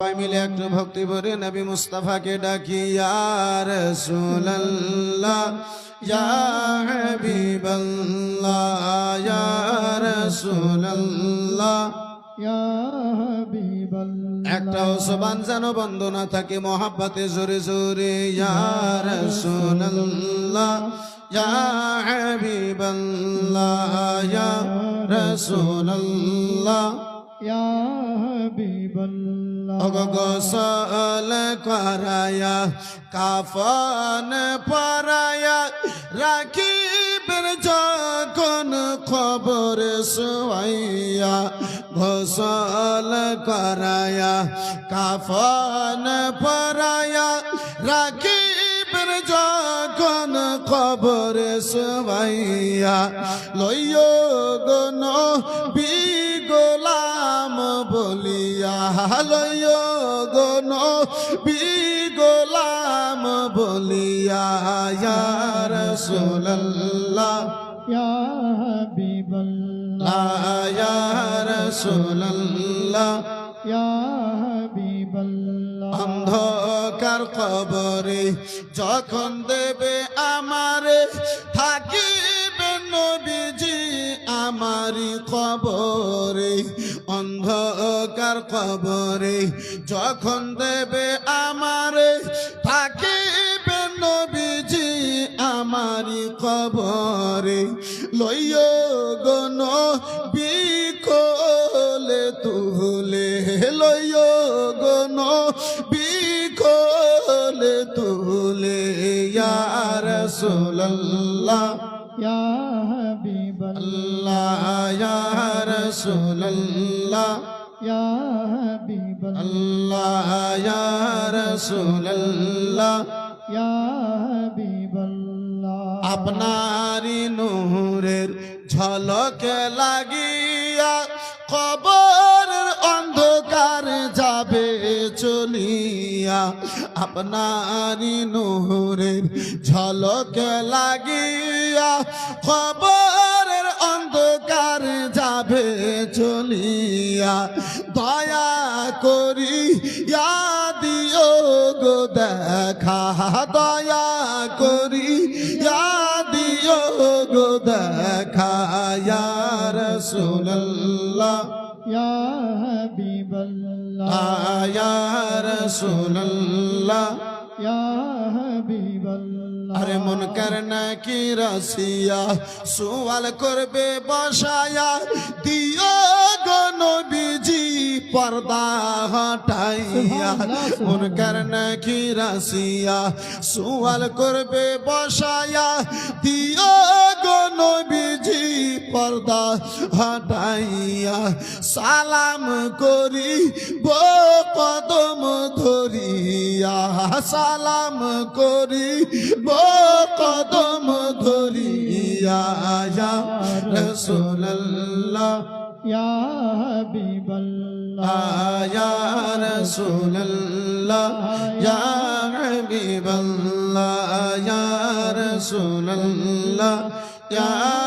সবাই মিলে একটু ভক্তি ভরে নবী মুস্তাফাকে ডাকি ইয়ার সুল্লাহ হাবিবাল্লাহ ইয়া রাসূলুল্লাহ একটাও সবান যেন বন্ধ না থাকে মহাব্বতে জোরে জোরে ইয়া রাসূলুল্লাহ ইয়া হাবিবাল্লাহ ইয়া রাসূলুল্লাহ. ইয়া হাবিবাল্লাহ। গোসল করায়া, কাফন পরায়া রাখিবেন যখন খবর সোয়াইয়া গোসল করায়া, কাফন পরায়া রাখিবেন যখন খবর সোয়াইয়া লইয় গন বিগোলাম লয় গন বিগোলাম বলিয়া ইয়ার সোল্লাহ হাবিবাল্লাহ। ইয়ার ইয়া হাবিবাল্লাহ। অন্ধকার কবরে যখন দেবে আমারে নবীজি আমারি কবরে অন্ধকার কবরে যখন দেবে আমারে, থাকিবে নবীজি আমারি কবরে লইয় গণ বিকলে তুলে লইয় গণ বিকলে তুলে ইয়ার ইয়া ইয়ার সোল্লাহ ইয়া ইয়ার সোল্লাহ ইয়া হাবিবাল্লাহ আপনারি নূরের ঝলকে লাগিয়া চলিয়া আপনারি নূরের ঝলকে লাগিয়া কবরের অন্ধকার যাবে চলিয়া। দয়া করি ইয়া দিও গো দেখা, দয়া করি ইয়া দিও গো দেখা ইয়া হাবিবাল্লাহ, ইয়া হাবিবাল্লাহ। আরে মন করনা কি রাসিয়া? সুয়াল করবে বসায়া। দিও গো নবীজি পর্দা হটাইয়া। মন করনা কি রাসিয়া? সুয়াল করবে বসায়া। দিও গো নবীজি পর্দা হটাইয়া। সালাম করি বো কদম ধরিয়া সালাম করি বো কদম ধরিয়া রাসূলুল্লাহ। ইয়া হাবিবাল্লাহ। ইয়া রাসূলুল্লাহ। ইয়া হাবিবাল্লাহ। ইয়া রাসূলুল্লাহ। ইয়া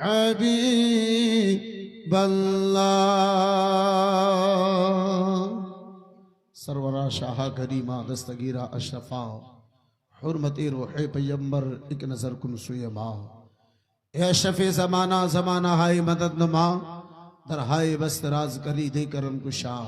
حبيب الله سرورا شاہ کریمہ دستگیرہ اشرفا۔ حرمت روح پیمبر، ایک نظر کن سوی ما اے شفی زمانہ زمانہ ہائی مدد نما۔ در ہائی بست راز کری دے کرم کشا